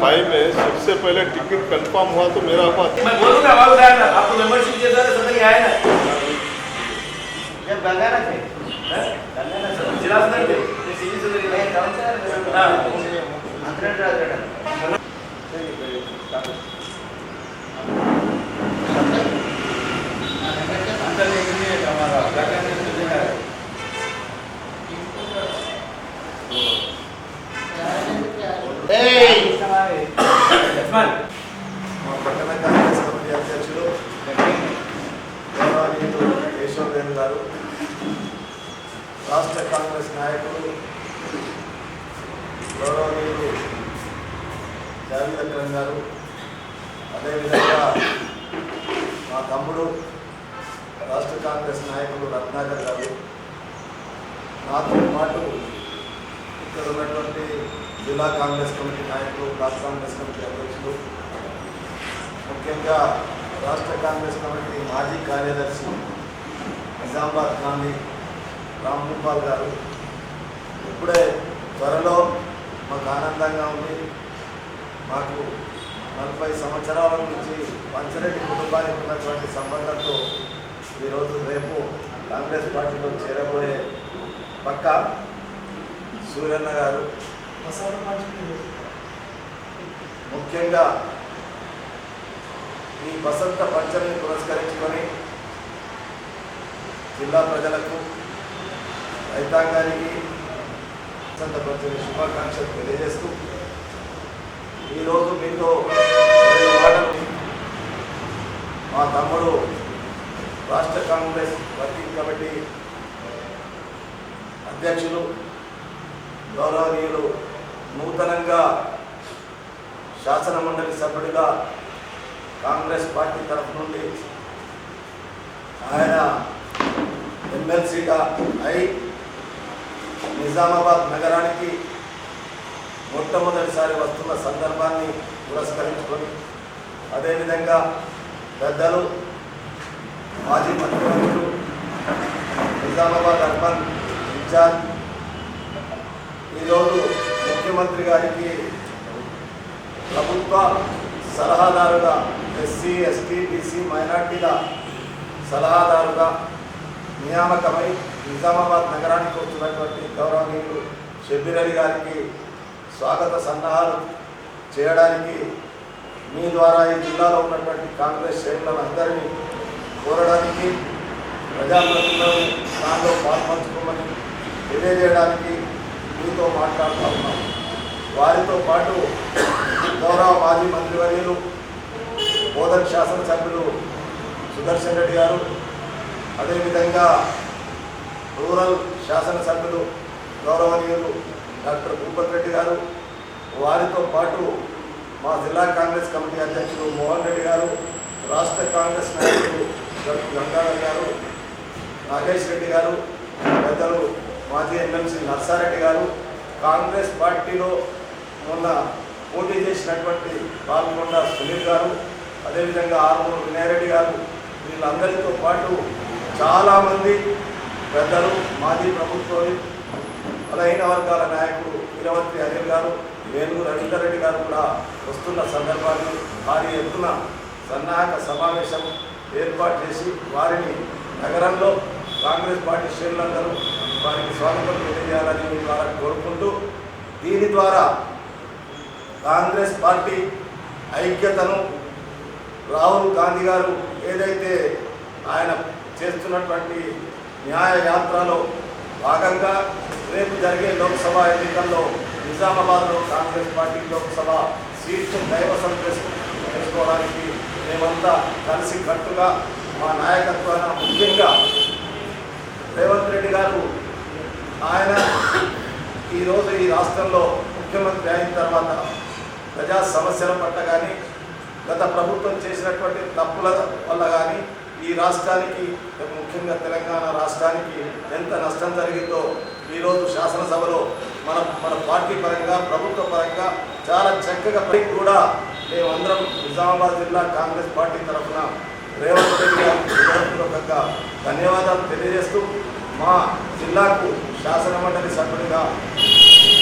فائیو میں سب سے پہلے ٹکٹ کنفرم ہوا تو میرا پاس میں بولوں گا آپ کو ممبر شپ کے ساتھ سمجھ آئے نا گنگا نا سر گنگا نا سر جلاس نہیں تھے ہاں రాష్ట్ర కాంగ్రెస్ నాయకులు గౌరవనీయులు జావీద్ అక్రమ్ గారు అదేవిధంగా మా తమ్ముడు రాష్ట్ర కాంగ్రెస్ నాయకులు రత్నాకర్ గారు నాతో పాటు ఇక్కడ ఉన్నటువంటి జిల్లా కాంగ్రెస్ కమిటీ నాయకులు రాష్ట్ర కాంగ్రెస్ కమిటీ అధ్యక్షులు ముఖ్యంగా రాష్ట్ర కాంగ్రెస్ కమిటీ మాజీ కార్యదర్శి నిజామాబాద్ గాంధీ రామ్గోపాల్ గారు ఇప్పుడే త్వరలో మాకు ఆనందంగా ఉంది మాకు నలభై సంవత్సరాల నుంచి పంచరెడ్డి కుటుంబానికి ఉన్నటువంటి సంబంధంతో ఈరోజు రేపు కాంగ్రెస్ పార్టీలో చేరబోయే పక్క సూర్యన్న గారు. ముఖ్యంగా ఈ వసంత పంచమిని పురస్కరించుకొని జిల్లా ప్రజలకు రైతాంగానికి వసంత పంచమి శుభాకాంక్షలు తెలియజేస్తూ ఈరోజు మీతో మా తమ్ముడు రాష్ట్ర కాంగ్రెస్ వర్కింగ్ కమిటీ అధ్యక్షులు గౌరవనీయులు నూతనంగా శాసన మండలి సభ్యుడిగా కాంగ్రెస్ పార్టీ తరఫు నుండి ఆయన ఎమ్మెల్సీగా అయి నిజామాబాద్ నగరానికి మొట్టమొదటిసారి వస్తున్న సందర్భాన్ని పురస్కరించుకొని అదేవిధంగా పెద్దలు మాజీ మంత్రివర్యులు నిజామాబాద్ అర్బన్ ఇన్ఛార్జ్ ఈరోజు ముఖ్యమంత్రి గారికి ప్రభుత్వ సలహాదారుగా ఎస్సీ ఎస్టీ బీసీ మైనార్టీల సలహాదారుగా నియామకమై నిజామాబాద్ నగరానికి వచ్చినటువంటి గౌరవనీయులు షబ్బీర్ అలీ గారికి స్వాగత సన్నాహాలు చేయడానికి మీ ద్వారా ఈ జిల్లాలో ఉన్నటువంటి కాంగ్రెస్ శ్రేణులందరినీ కోరడానికి ప్రజాప్రతినిధులను దానిలో పాల్పంచుకోమని తెలియజేయడానికి మీతో మాట్లాడుతూ ఉన్నాం. వారితో పాటు గౌరవ మాజీ మంత్రివర్యులు బోధన్ శాసనసభ్యులు సుదర్శన్ రెడ్డి గారు అదేవిధంగా రూరల్ శాసనసభ్యులు గౌరవనీయులు డాక్టర్ భూపత్ రెడ్డి గారు వారితో పాటు మా జిల్లా కాంగ్రెస్ కమిటీ అధ్యక్షుడు మోహన్ రెడ్డి గారు రాష్ట్ర కాంగ్రెస్ నాయకుడు డాక్టర్ గంగాధర్ గారు నాగేష్ రెడ్డి గారు పెద్దలు మాజీ ఎమ్మెల్సీ నర్సారెడ్డి గారు కాంగ్రెస్ పార్టీలో మొన్న పోటీ చేసినటువంటి పాల్గొండ సునీల్ గారు అదేవిధంగా ఆరుమూరు వినాయరెడ్డి గారు వీళ్ళందరితో పాటు చాలామంది పెద్దలు మాజీ ప్రభుత్వం బలహీన వర్గాల నాయకుడు వీరవంతి అనిల్ గారు వేణు రవీందర్ రెడ్డి గారు కూడా వస్తున్న సందర్భాన్ని భారీ ఎత్తున సన్నాహక సమావేశం ఏర్పాటు చేసి వారిని నగరంలో కాంగ్రెస్ పార్టీ శ్రేణులందరూ వారికి స్వాగతం తెలియజేయాలని మీ ద్వారా కోరుకుంటూ దీని ద్వారా కాంగ్రెస్ పార్టీ ఐక్యతను రాహుల్ గాంధీ గారు ఏదైతే ఆయన చేస్తున్నటువంటి న్యాయ యాత్రలో భాగంగా రేపు జరిగే లోక్సభ ఎన్నికల్లో నిజామాబాద్లో కాంగ్రెస్ పార్టీ లోక్సభ సీట్లు కైవసం చేసుకోవడానికి మేమంతా కలిసి కట్టుగా మా నాయకత్వాన ముఖ్యంగా రేవంత్ రెడ్డి గారు ఆయన ఈరోజు ఈ రాష్ట్రంలో ముఖ్యమంత్రి అయిన తర్వాత ప్రజా సమస్యల పట్ల కానీ గత ప్రభుత్వం చేసినటువంటి తప్పుల వల్ల కానీ ఈ రాష్ట్రానికి ముఖ్యంగా తెలంగాణ రాష్ట్రానికి ఎంత నష్టం జరిగిందో ఈరోజు శాసనసభలో మన మన పార్టీ పరంగా ప్రభుత్వ పరంగా చాలా చక్కగా పై కూడా మేమందరం నిజామాబాద్ జిల్లా కాంగ్రెస్ పార్టీ తరఫున రేవంత్ రెడ్డి ధన్యవాదాలు తెలియజేస్తూ మా జిల్లాకు శాసన మండలి సభ్యుడిగా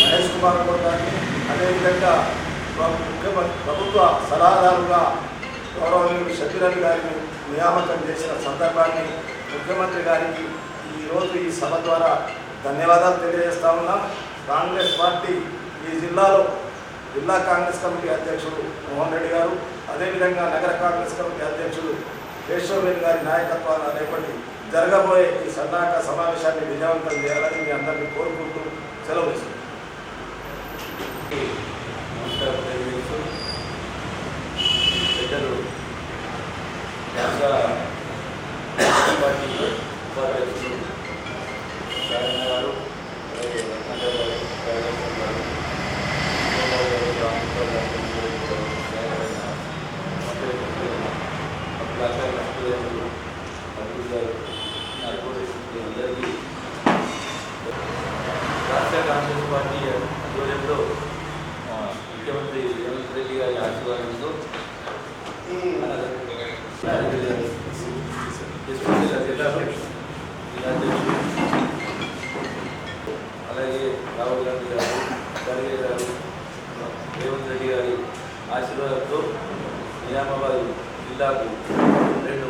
మహేష్ కుమార్ గారిని అదేవిధంగా ముఖ్యమంత్రి ప్రభుత్వ సలహాదారుగా గౌరవనీయులు షబీర్ గారిని నియామకం చేసిన సందర్భాన్ని ముఖ్యమంత్రి గారికి ఈరోజు ఈ సభ ద్వారా ధన్యవాదాలు తెలియజేస్తా ఉన్నా కాంగ్రెస్ పార్టీ ఈ జిల్లాలో జిల్లా కాంగ్రెస్ కమిటీ అధ్యక్షుడు మోహన్ రెడ్డి గారు అదేవిధంగా నగర కాంగ్రెస్ కమిటీ అధ్యక్షుడు కేశవరెడ్డి గారి నాయకత్వాన్ని రేపటి జరగబోయే ఈ సన్నాహక సమావేశాన్ని విజయవంతం చేయాలని మీ అందరినీ కోరుకుంటూ సెలవు ఇస్తున్నాను. పెద్దలు పార్టీ ఉపాధ్యక్షులు నారాయణ గారు అలాగే రత్నాకర్ గారు రాజేశ్వర గారు గోపాల్ గారు రామకృష్ణ గారు న్యాయమైన మంత్రి అట్లాగే నష్టపోయారు అభివృద్ధి గారు నాకు అందరికీ రాష్ట్ర కాంగ్రెస్ పార్టీ ఆధ్వర్యంలో ఆ, ముఖ్యమంత్రి రేవంత్ రెడ్డి గారి అలాగే రాహుల్ గాంధీ గారు ఖర్గే గారు రేవంత్ రెడ్డి గారి ఆశీర్వాదంతో నిజామాబాద్ జిల్లాకు రెండు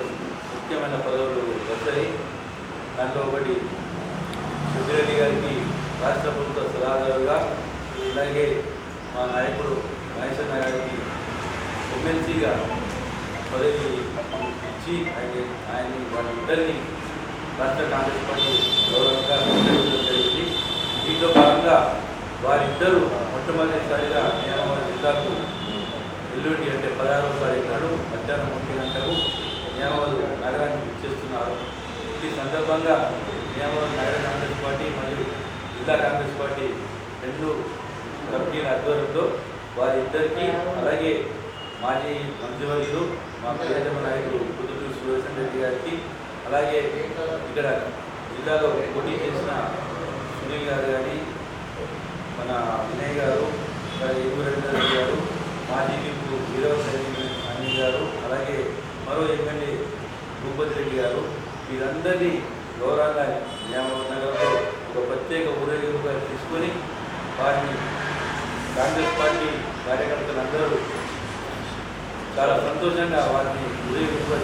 ముఖ్యమైన పదవులు వచ్చాయి దాంట్లో ఒకటి సుబ్బిరెడ్డి గారికి రాష్ట్ర ప్రభుత్వ సలహాదారుగా అలాగే మా నాయకుడు మహేశ్వర గారికి ఎమ్మెల్సీగా పదవి ఇచ్చి ఆయన ఆయన వాళ్ళిద్దరిని రాష్ట్ర కాంగ్రెస్ పార్టీ గౌరవంగా జరిగింది. దీంతో భాగంగా వారిద్దరూ మొట్టమొదటిసారిగా నియామకాల జిల్లాకు ఎల్లుండి అంటే పదహారవ తారీఖు నాడు మధ్యాహ్నం ఒంటి గంటకు నియామకాలు నగరానికి ఇచ్చేస్తున్నారు ఈ సందర్భంగా నియామకాల నగర కాంగ్రెస్ పార్టీ మరియు జిల్లా కాంగ్రెస్ పార్టీ రెండు కమిటీల ఆధ్వర్యంలో వారిద్దరికీ అలాగే మాజీ మంత్రివర్యులు మా ప్రియతమ నాయకుడు కుదురు సుదర్శన్ రెడ్డి గారికి అలాగే ఇక్కడ జిల్లాలో పోటీ చేసిన సునీల్ గారు కానీ మన వినయ్ గారు అలాగే రెడ్డి గారు మాజీ విప్పు వీరవ సైని గారు అలాగే మరో ఎమ్మెల్యే భూపతి రెడ్డి గారు వీరందరినీ గౌరవంగా నియామక నగరంలో ఒక ప్రత్యేక ఊరేగింపుగా తీసుకొని వారిని కాంగ్రెస్ పార్టీ కార్యకర్తలందరూ చాలా సంతోషంగా వారిని ఊరేగింపుగా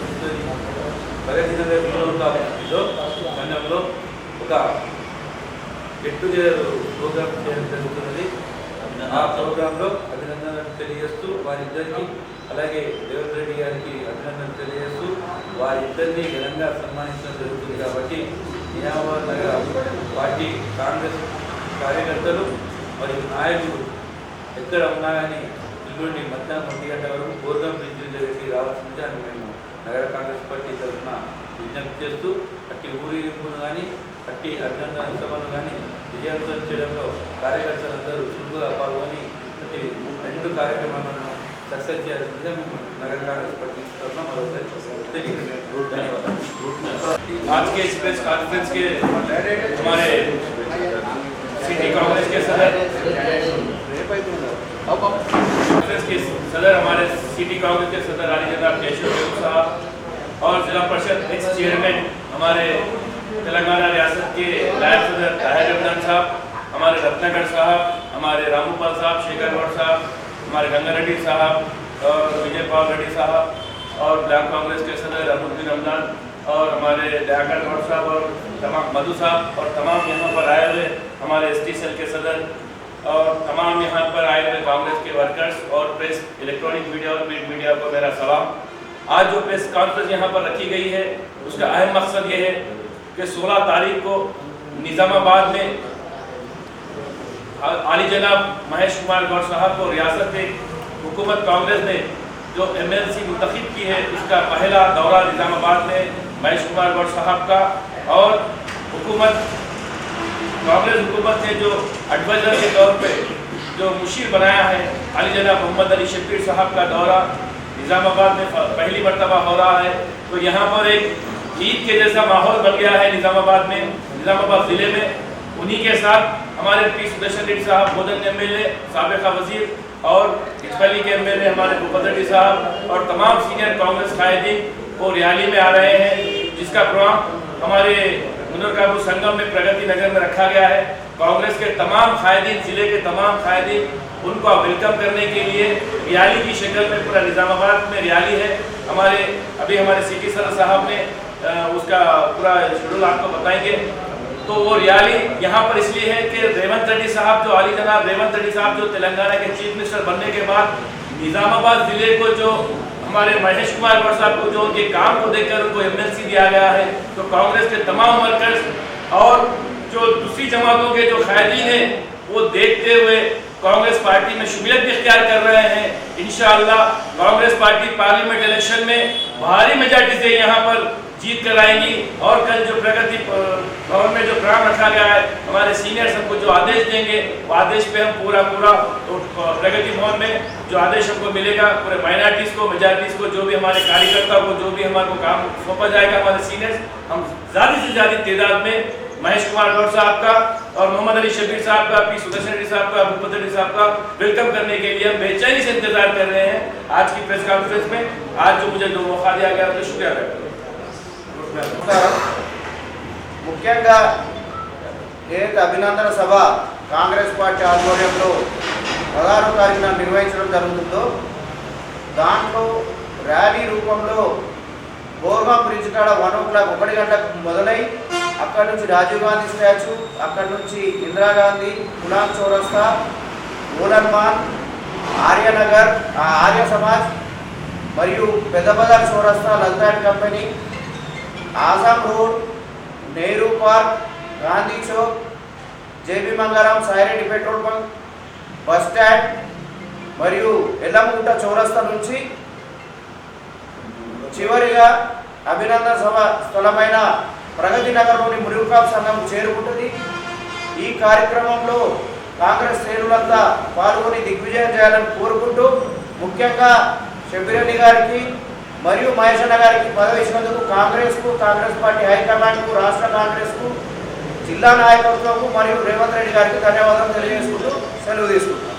ప్రగతి నగర్ సంఘంలో ఒక గెట్ టుగెదర్ ప్రోగ్రామ్ చేయడం జరుగుతున్నది. ఆ ప్రోగ్రాంలో అభినందనలు తెలియజేస్తూ వారిద్దరికి అలాగే రేవంత్ రెడ్డి గారికి అభినందనలు తెలియజేస్తూ వారిద్దరిని ఘనంగా సన్మానించడం జరుగుతుంది కాబట్టి నియామాబాద్ నగర పార్టీ కాంగ్రెస్ కార్యకర్తలు మరియు నాయకులు ఎక్కడ ఉన్నాయని కానీ ఇల్లుండి మధ్యాహ్నం ఒంటి గంట వరకు గోర్గం బ్రిడ్జ్ దగ్గరికి రావాల్సిందిగా మేము నగర కాంగ్రెస్ పార్టీ తరఫున విజ్ఞప్తి చేస్తూ అట్టి ఊరేగింపును కానీ అట్టి అభినందన సభను కానీ విజయవంతం చేయడంలో కార్యకర్తలందరూ చురుకుగా పాల్గొని అట్టి రెండు కార్యక్రమాలను సక్సెస్ చేయాల్సిందిగా మేము నగర కాంగ్రెస్ పార్టీ తరఫున మరోసారి తెలియజేస్తున్నాం. ధన్యవాదాలు आज के इस प्रेस कॉन्फ्रेंस के हमारे सिटी कांग्रेस के کانفرنس کے صدر ہمارے سیٹی کاؤنسل کے صدر عالی جناب کیشو دیو صاحب اور ضلع پرشد ایکس چیئرمین ہمارے تلنگانہ ریاست کے نائب صدر طاہر رمضان صاحب ہمارے رتنا گڑھ صاحب ہمارے رامو پال صاحب شیکر گوڑ صاحب ہمارے گنگا ریڈی صاحب اور وجے پال ریڈی صاحب اور بلاک کانگریس کے صدر الدین رمضان اور ہمارے دیاکر گوڑ صاحب اور تمام مدو صاحب اور تمام یہاں پر آئے ہوئے ہمارے ایس ٹی سیل کے صدر اور تمام یہاں پر آئے ہوئے کانگریس کے ورکرز اور پریس الیکٹرانک میڈیا اور پرنٹ میڈیا کو میرا سلام۔ آج جو پریس کانفرنس یہاں پر رکھی گئی ہے، اس کا اہم مقصد یہ ہے کہ سولہ تاریخ کو نظام آباد میں عالی جناب مہیش کمار گوڑ صاحب کو ریاست میں حکومت کانگریس نے جو ایم ایل سی منتخب کی ہے، اس کا پہلا دورہ نظام آباد میں مہیش کمار گوڑ صاحب کا اور حکومت کانگریس حکومت نے جو ایڈوائزر کے طور پہ جو مشیر بنایا ہے، علی جناب محمد علی شبیر صاحب کا دورہ نظام آباد میں پہلی مرتبہ ہو رہا ہے۔ تو یہاں پر ایک عید کے جیسا ماحول بن گیا ہے نظام آباد میں، نظام آباد ضلع میں۔ انہی کے ساتھ ہمارے پی سدرشن ریڈی صاحب بودن ایم ایل اے، سابقہ وزیر اور اسپلی کے ایم ایل اے، ہمارے بھوپتر ریڈی صاحب اور تمام سینئر کانگریس قائدین وہ ریالی میں آ رہے ہیں، جس کا پروگرام ہمارے ہنر کا سنگم میں پرگتی نگر میں رکھا گیا ہے۔ کانگریس کے تمام قائدین، ضلع کے تمام قائدین، ان کو ویلکم کرنے کے لیے ریالی کی شکل میں پورا نظام آباد میں ریالی ہے۔ ہمارے، ابھی ہمارے سی ٹی سر صاحب نے اس کا پورا شیڈول آپ کو بتائیں گے۔ تو وہ ریالی یہاں پر اس لیے ہے کہ ریونت ریڈی صاحب، جو علی جناب ریونت ریڈی صاحب، جو تلنگانہ کے چیف منسٹر بننے کے بعد نظام آباد ضلع کو جو ہمارے مہیش کمار گوڑ صاحب کو جو ان کے کام کو دیکھ کر ان کو ایم دیا گیا ہے، تو کانگریس کے تمام ورکرز اور جو دوسری جماعتوں کے جو قائدین ہیں، وہ دیکھتے ہوئے کانگریس پارٹی میں شمیلت بھی اختیار کر رہے ہیں۔ انشاءاللہ کانگریس پارٹی پارلیمنٹ الیکشن میں بھاری مجاٹی سے یہاں پر۔ جیت کر آئیں گی اور کل جو پرگتی بھون میں جو پروگرام رکھا گیا ہے، ہمارے سینئرس ہم کو جو آدیش دیں گے، وہ آدیش پہ ہم پورا پورا پرگتی بھون میں جو آدیش ہم کو ملے گا، پورے مائنارٹیز کو میجارٹیز کو، جو بھی ہمارے کارکرتا کو، جو بھی ہمارے کو کام سونپا جائے گا ہمارے سینئرس ہم زیادہ سے زیادہ تعداد میں مہیش کمار گوڑ صاحب کا اور محمد علی شبیر صاحب کا، پی سدرشن ریڈی صاحب کا بھوپت ریڈی صاحب کا ویلکم کرنے کے لیے ہم بے چینی سے انتظار کر رہے ہیں آج کی پریس کانفرنس میں۔ آج جو مجھے دو موقع دیا گیا مجھے شکریہ کرتا ہوں۔ ముఖ్యంగా ఏదైతే అభినందన సభ కాంగ్రెస్ పార్టీ ఆధ్వర్యంలో పదహారో తారీఖున నిర్వహించడం జరుగుతుందో దాంట్లో ర్యాలీ రూపంలో గోర్మా బ్రిడ్జ్ కాడ వన్ ఓ క్లాక్ ఒకటి గంటలకు మొదలై అక్కడి నుంచి రాజీవ్ గాంధీ స్టాచ్యూ అక్కడి నుంచి ఇందిరాగాంధీ గులాం చౌరస్తా ఊలన్మాన్ ఆర్యనగర్ ఆర్య సమాజ్ మరియు పెద్ద బజార్ చౌరస్తా Laltan company Azam road Nehru park Gandhi Chowk J B Mangaram Saireddy petrol bunk bus stand మరియు ఎల్లమ్ముంట చౌరస్తా నుంచి చివరిగా అభినందన సభ స్థలమైన ప్రగతి నగర్లోని మురుగుకాప్ సంఘం చేరుకుంటుంది. ఈ కార్యక్రమంలో కాంగ్రెస్ శ్రేణులంతా పాల్గొని దిగ్విజయం చేయాలని కోరుకుంటూ ముఖ్యంగా షబ్బిరెడ్డి గారికి మరియు మహేషన్న గారికి పదవి ఇచ్చినందుకు కాంగ్రెస్కు కాంగ్రెస్ పార్టీ హైకమాండ్కు రాష్ట్ర కాంగ్రెస్కు జిల్లా నాయకత్వంకు మరియు రేవంత్ రెడ్డి గారికి ధన్యవాదాలు తెలియజేసుకుంటూ సెలవు తీసుకుంటాం